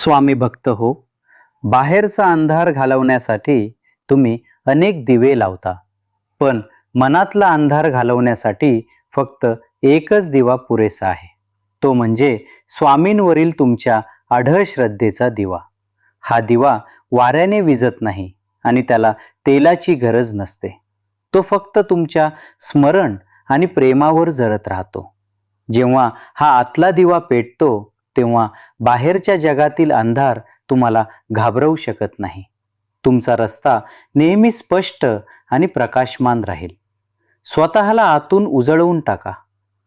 स्वामी भक्त हो. बाहेरचा अंधार घालवण्यासाठी तुम्ही अनेक दिवे लावता. पण मनातला अंधार घालवण्यासाठी फक्त एकच दिवा पुरेसा आहे. तो म्हणजे स्वामींवरील तुमच्या आढळ श्रद्धेचा दिवा. हा दिवा वाऱ्याने विजत नाही आणि त्याला तेलाची गरज नसते. तो फक्त तुमच्या स्मरण आणि प्रेमावर जरत राहतो. जेव्हा हा आतला दिवा पेटतो तेव्हा बाहेरच्या जगातील अंधार तुम्हाला घाबरवू शकत नाही. तुमचा रस्ता नेहमी स्पष्ट आणि प्रकाशमान राहील. स्वतःला आतून उजळवून टाका.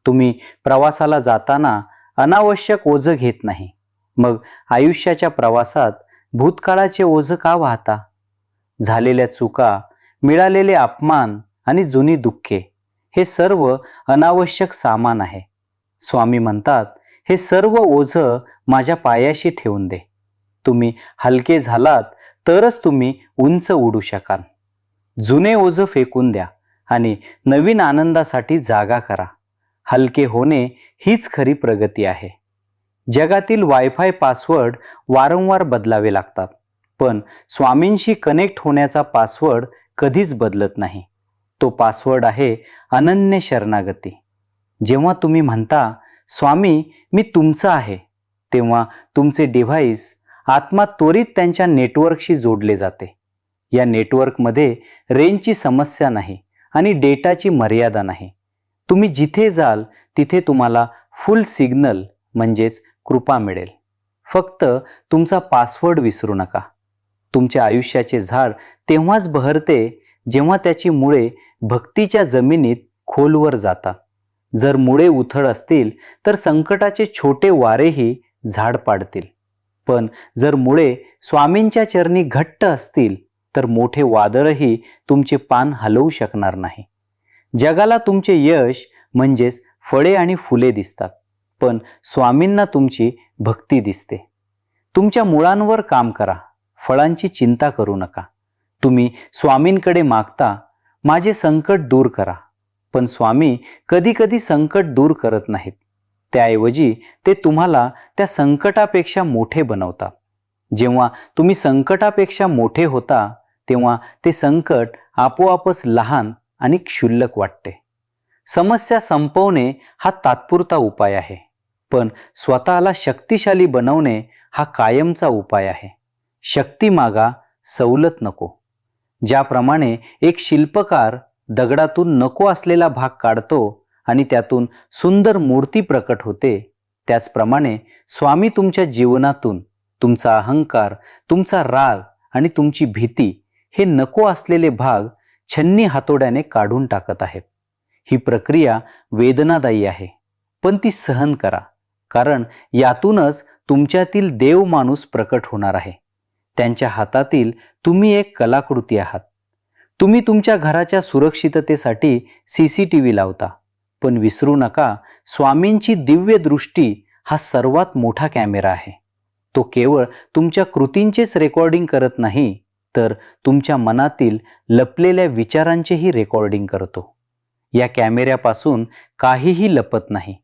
तुम्ही प्रवासाला जाताना अनावश्यक ओझं घेत नाही. मग आयुष्याच्या प्रवासात भूतकाळाचे ओझं का वाहता? झालेल्या चुका मिळालेले अपमान आणि जुनी दुःखे हे सर्व अनावश्यक सामान आहे. स्वामी म्हणतात हे सर्व ओझं माझ्या पायाशी ठेवून दे. तुम्ही हलके झालात तरच तुम्ही उंच उडू शकाल. जुने ओझं फेकून द्या आणि नवीन आनंदासाठी जागा करा. हलके होणे हीच खरी प्रगती आहे. जगातील वायफाय पासवर्ड वारंवार बदलावे लागतात पण स्वामींशी कनेक्ट होण्याचा पासवर्ड कधीच बदलत नाही. तो पासवर्ड आहे अनन्य शरणागती. जेव्हा तुम्ही म्हणता स्वामी मी तुमचा आहे. तेव्हा तुमचे डिव्हाइस आत्मा त्वरित त्यांच्या नेटवर्कशी जोडले जाते. या नेटवर्कमध्ये रेंजची समस्या नाही आणि डेटाची मर्यादा नाही. तुम्ही जिथे जाल तिथे तुम्हाला फुल सिग्नल म्हणजेच कृपा मिळेल. फक्त तुमचा पासवर्ड विसरू नका. तुमच्या आयुष्याचे झाड तेव्हाच बहरते जेव्हा त्याची मुळे भक्तीच्या जमिनीत खोलवर जातात. जर मुळे उथळ असतील तर संकटाचे छोटे वारेही झाड पाडतील. पण जर मुळे स्वामींच्या चरणी घट्ट असतील तर मोठे वादळही तुमचे पान हलवू शकणार नाही. जगाला तुमचे यश म्हणजेच फळे आणि फुले दिसतात पण स्वामींना तुमची भक्ती दिसते. तुमच्या मुळांवर काम करा फळांची चिंता करू नका. तुम्ही स्वामींकडे मागता माझे संकट दूर करा. पण स्वामी कधीकधी संकट दूर करत नाहीत. त्याऐवजी ते तुम्हाला त्या संकटापेक्षा मोठे बनवतात जेव्हा तुम्ही संकटापेक्षा मोठे होता तेव्हा ते संकट आपोआपच लहान आणि क्षुल्लक वाटते. समस्या संपवणे हा तात्पुरता उपाय आहे पण स्वतःला शक्तिशाली बनवणे हा कायमचा उपाय आहे. शक्ती मागा सवलत नको. ज्याप्रमाणे एक शिल्पकार दगडातून नको असलेला भाग काढतो आणि त्यातून सुंदर मूर्ती प्रकट होते. त्याचप्रमाणे स्वामी तुमच्या जीवनातून तुमचा अहंकार तुमचा राग आणि तुमची भीती हे नको असलेले भाग छन्नी हातोड्याने काढून टाकत आहेत. ही प्रक्रिया वेदनादायी आहे. पण ती सहन करा कारण यातूनच तुमच्यातील देव माणूस प्रकट होणार आहे. त्यांच्या हातातील तुम्ही एक कलाकृती आहात. तुम्ही तुमच्या घराच्या सुरक्षिततेसाठी सी सी टी व्ही लावता. पण विसरू नका स्वामींची दिव्य दृष्टी हा सर्वात मोठा कॅमेरा आहे. तो केवळ तुमच्या कृतींचेच रेकॉर्डिंग करत नाही तर तुमच्या मनातील लपलेल्या विचारांचेही रेकॉर्डिंग करतो. या कॅमेऱ्यापासून काहीही लपत नाही.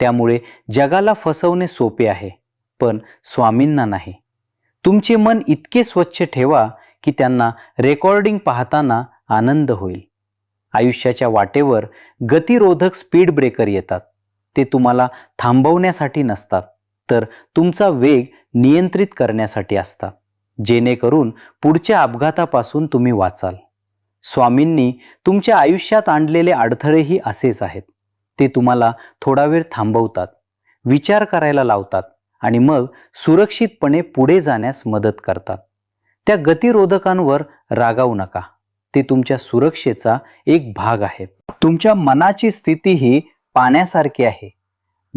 त्यामुळे जगाला फसवणे सोपे आहे पण स्वामींना नाही. तुमचे मन इतके स्वच्छ ठेवा की त्यांना रेकॉर्डिंग पाहताना आनंद होईल. आयुष्याच्या वाटेवर गतिरोधक स्पीड ब्रेकर येतात. ते तुम्हाला थांबवण्यासाठी नसतात तर तुमचा वेग नियंत्रित करण्यासाठी असतात. जेणेकरून पुढच्या अपघातापासून तुम्ही वाचाल. स्वामींनी तुमच्या आयुष्यात आणलेले अडथळेही असेच आहेत. ते तुम्हाला थोडा वेळ थांबवतात विचार करायला लावतात आणि मग सुरक्षितपणे पुढे जाण्यास मदत करतात. त्या गतिरोधकांवर रागावू नका. ते तुमच्या सुरक्षेचा एक भाग आहे. तुमच्या मनाची स्थिती ही पाण्यासारखी आहे.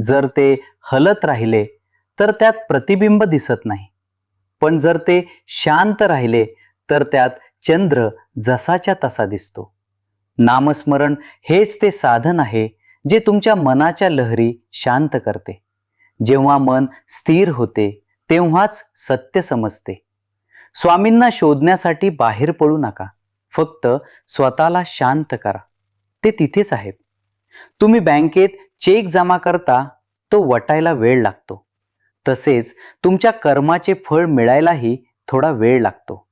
जर ते हलत राहिले तर त्यात प्रतिबिंब दिसत नाही. पण जर ते शांत राहिले तर त्यात चंद्र जसाच्या तसा दिसतो. नामस्मरण हेच ते साधन आहे जे तुमच्या मनाच्या लहरी शांत करते. जेव्हा मन स्थिर होते तेव्हाच सत्य समजते. स्वामींना शोधण्यासाठी बाहेर पडू नका. फक्त स्वतःला शांत करा. ते तिथेच आहेत. तुम्ही बँकेत चेक जमा करता तो वटायला वेळ लागतो. तसेच तुमच्या कर्माचे फळ मिळायलाही थोडा वेळ लागतो.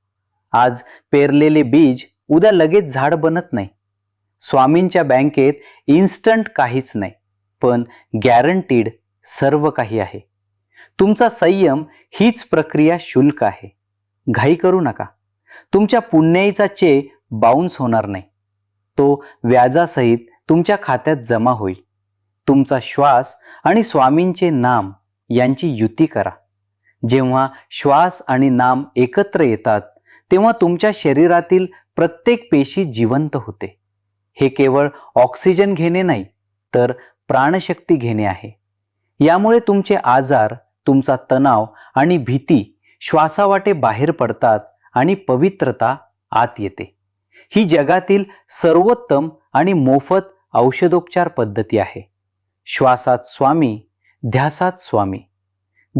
आज पेरलेले बीज उद्या लगेच झाड बनत नाही. स्वामींच्या बँकेत इन्स्टंट काहीच नाही पण गॅरंटीड सर्व काही आहे. तुमचा संयम हीच प्रक्रिया शुल्क आहे. घाई करू नका. तुमच्या पुण्याईचा चे बाउन्स होणार नाही. तो व्याजासहित तुमच्या खात्यात जमा होईल. तुमचा श्वास आणि स्वामींचे नाम यांची युती करा. जेव्हा श्वास आणि नाम एकत्र येतात तेव्हा तुमच्या शरीरातील प्रत्येक पेशी जिवंत होते. हे केवळ ऑक्सिजन घेणे नाही तर प्राणशक्ती घेणे आहे. यामुळे तुमचे आजार तुमचा तणाव आणि भीती श्वासावाटे बाहेर पडतात आणि पवित्रता आत येते. ही जगातील सर्वोत्तम आणि मोफत औषधोपचार पद्धती आहे. श्वासात स्वामी ध्यासात स्वामी.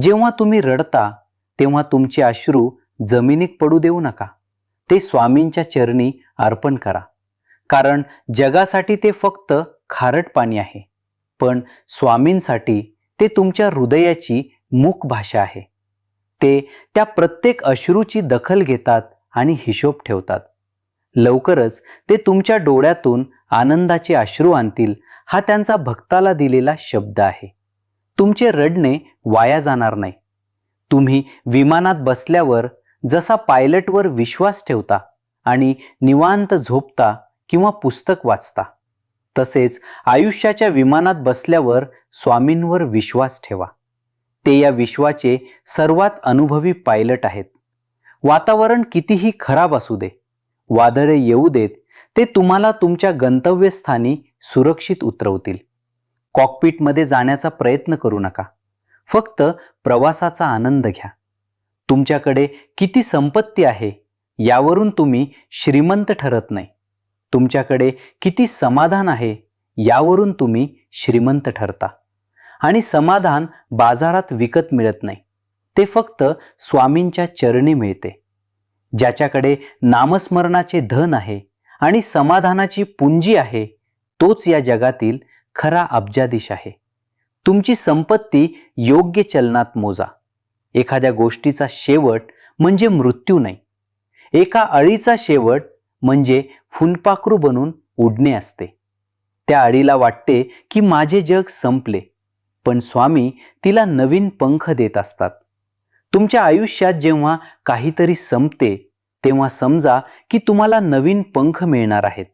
जेव्हा तुम्ही रडता तेव्हा तुमचे अश्रू जमिनीत पडू देऊ नका. ते स्वामींच्या चरणी अर्पण करा. कारण जगासाठी ते फक्त खारट पाणी आहे. पण स्वामींसाठी ते तुमच्या हृदयाची मूक भाषा आहे. ते त्या प्रत्येक अश्रूची दखल घेतात आणि हिशोब ठेवतात. लवकरच ते तुमच्या डोळ्यातून आनंदाचे अश्रू आणतील हा त्यांचा भक्ताला दिलेला शब्द आहे. तुमचे रडणे वाया जाणार नाही. तुम्ही विमानात बसल्यावर जसा पायलटवर विश्वास ठेवता आणि निवांत झोपता किंवा पुस्तक वाचता तसेच आयुष्याच्या विमानात बसल्यावर स्वामींवर विश्वास ठेवा. ते या विश्वाचे सर्वात अनुभवी पायलट आहेत. वातावरण कितीही खराब असू दे वादळे येऊ देत ते तुम्हाला तुमच्या गंतव्यस्थानी सुरक्षित उतरवतील. कॉकपीटमध्ये जाण्याचा प्रयत्न करू नका. फक्त प्रवासाचा आनंद घ्या. तुमच्याकडे किती संपत्ती आहे यावरून तुम्ही श्रीमंत ठरत नाही. तुमच्याकडे किती समाधान आहे यावरून तुम्ही श्रीमंत ठरता. आणि समाधान बाजारात विकत मिळत नाही. ते फक्त स्वामींच्या चरणी मिळते. ज्याच्याकडे नामस्मरणाचे धन आहे आणि समाधानाची पुंजी आहे तोच या जगातील खरा अब्जाधीश आहे. तुमची संपत्ती योग्य चलनात मोजा. एखाद्या गोष्टीचा शेवट म्हणजे मृत्यू नाही. एका अळीचा शेवट म्हणजे फुलपाखरू बनून उडणे असते. त्या अळीला वाटते की माझे जग संपले. पण स्वामी तिला नवीन पंख देत असतात. तुमच्या आयुष्यात जेव्हा काहीतरी संपते तेव्हा समजा की तुम्हाला नवीन पंख मिळणार आहेत.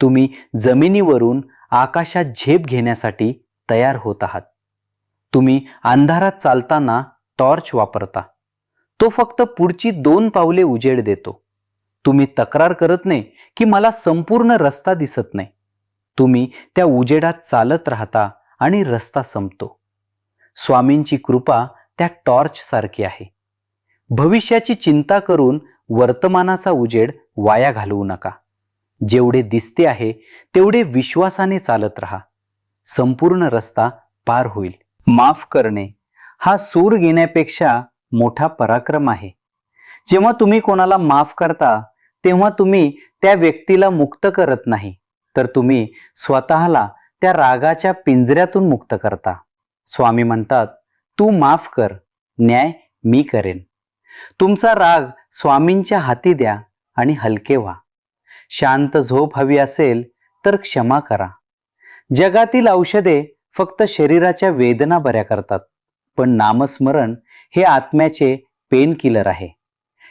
तुम्ही जमिनीवरून आकाशात झेप घेण्यासाठी तयार होत आहात. तुम्ही अंधारात चालताना टॉर्च वापरता. तो फक्त पुढची दोन पावले उजेड देतो. तुम्ही तक्रार करत नाही की मला संपूर्ण रस्ता दिसत नाही. तुम्ही त्या उजेडात चालत राहता आणि रस्ता संपतो. स्वामींची कृपा त्या टॉर्चसारखी आहे. भविष्याची चिंता करून वर्तमानाचा उजेड वाया घालवू नका. जेवढे दिसते आहे तेवढे विश्वासाने चालत राहा. संपूर्ण रस्ता पार होईल. माफ करणे हा सूर घेण्यापेक्षा मोठा पराक्रम आहे. जेव्हा तुम्ही कोणाला माफ करता तेव्हा तुम्ही त्या व्यक्तीला मुक्त करत नाही. तर तुम्ही स्वतःला त्या रागाच्या पिंजऱ्यातून मुक्त करता. स्वामी म्हणतात तू माफ कर न्याय मी करेन. तुमचा राग स्वामींच्या हाती द्या आणि हलके व्हा. शांत झोप हवी असेल तर क्षमा करा. जगातील औषधे फक्त शरीराच्या वेदना बऱ्या करतात पण नामस्मरण हे आत्म्याचे पेन किलर आहे.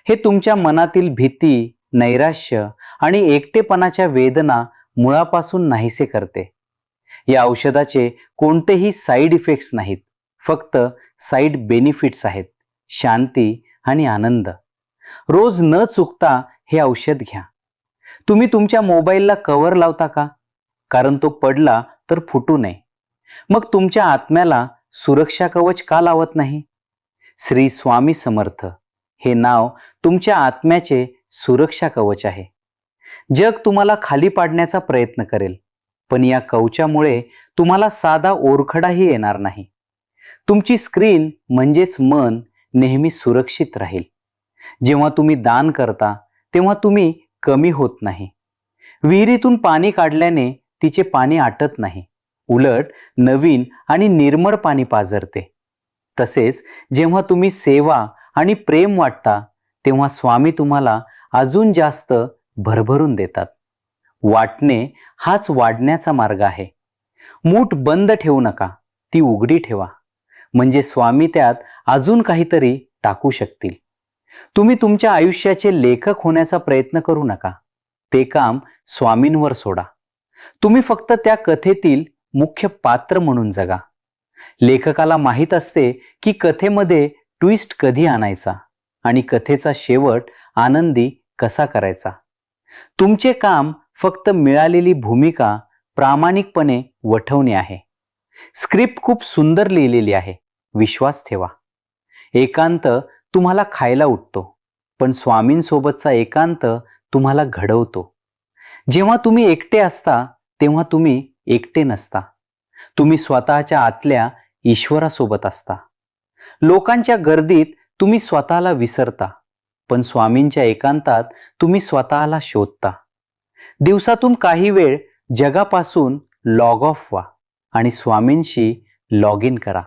हे तुमच्या मनातील भीती नैराश्य आणि एकटेपणाच्या वेदना मुळापासून नाहीसे करते. या औषधाचे कोणतेही साईड इफेक्ट्स नाहीत. फक्त साईड बेनिफिट्स आहेत. शांती आणि आनंद. रोज न चुकता हे औषध घ्या. तुम्ही तुमच्या मोबाईलला कव्हर लावता का? कारण तो पडला तर फुटू नये. मग तुमच्या आत्म्याला सुरक्षा कवच का लावत नाही? श्री स्वामी समर्थ. हे नाव तुमच्या आत्म्याचे सुरक्षा कवच आहे. जग तुम्हाला खाली पाडण्याचा प्रयत्न करेल. पण या कवचामुळे तुम्हाला साधा ओरखडाही येणार नाही. तुमची स्क्रीन म्हणजेच मन नेहमी सुरक्षित राहील. जेव्हा तुम्ही दान करता तेव्हा तुम्ही कमी होत नाही. विहिरीतून पाणी काढल्याने तिचे पाणी आटत नाही. उलट नवीन आणि निर्मळ पाणी पाजरते. तसेच जेव्हा तुम्ही सेवा आणि प्रेम वाटता तेव्हा स्वामी तुम्हाला अजून जास्त भरभरून देतात. वाटणे हाच वाढण्याचा मार्ग आहे. मूठ बंद ठेवू नका ती उघडी ठेवा. म्हणजे स्वामी त्यात अजून काहीतरी टाकू शकतील. तुम्ही तुमच्या आयुष्याचे लेखक होण्याचा प्रयत्न करू नका. ते काम स्वामींवर सोडा. तुम्ही फक्त त्या कथेतील मुख्य पात्र म्हणून जगा. लेखकाला माहीत असते की कथेमध्ये ट्विस्ट कधी आणायचा आणि कथेचा शेवट आनंदी कसा करायचा. तुमचे काम फक्त मिळालेली भूमिका प्रामाणिकपणे वठवणे आहे. स्क्रिप्ट खूप सुंदर लिहिलेली आहे. विश्वास ठेवा. एकांत तुम्हाला खायला उठतो पण स्वामींसोबतचा एकांत तुम्हाला घडवतो. जेव्हा तुम्ही एकटे असता तेव्हा तुम्ही एकटे नसता. तुम्ही स्वतःच्या आतल्या ईश्वरासोबत असता. लोकांच्या गर्दीत तुम्ही स्वतःला विसरता पण स्वामींच्या एकांतात तुम्ही स्वतःला शोधता. दिवसातून काही वेळ जगापासून लॉग ऑफ व्हा आणि स्वामींशी लॉग इन करा.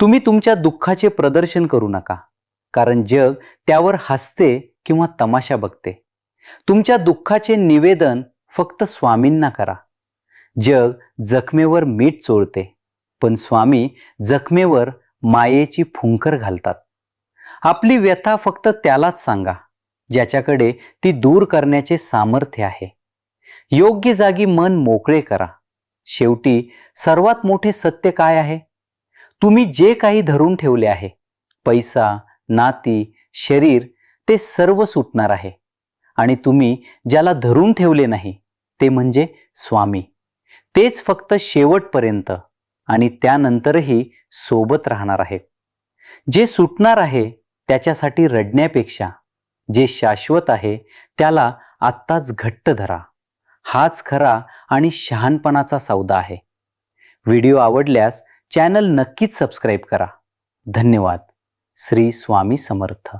तुम्ही तुमच्या दुःखाचे प्रदर्शन करू नका कारण जग त्यावर हसते किंवा तमाशा बघते. तुमच्या दुःखाचे निवेदन फक्त स्वामींना करा. जग जखमेवर मीठ चोळते पण स्वामी जखमेवर मायेची फुंकर घालतात. आपली व्यथा फक्त त्यालाच सांगा. ज्याच्याकडे ती दूर करण्याचे सामर्थ्य आहे. योग्य जागी मन मोकळे करा. शेवटी सर्वात मोठे सत्य काय आहे? तुम्ही जे काही धरून ठेवले आहे पैसा नाती शरीर ते सर्व सुटणार आहे. आणि तुम्ही ज्याला धरून ठेवले नाही ते म्हणजे स्वामी. तेच फक्त शेवटपर्यंत आणि त्यानंतरही सोबत राहणार आहेत जे सुटणार आहे त्याच्यासाठी रडण्यापेक्षा जे शाश्वत आहे त्याला आत्ताच घट्ट धरा. हाच खरा आणि शहाणपणाचा सौदा आहे. व्हिडिओ आवडल्यास चॅनल नक्कीच सबस्क्राईब करा. धन्यवाद. श्री स्वामी समर्थ.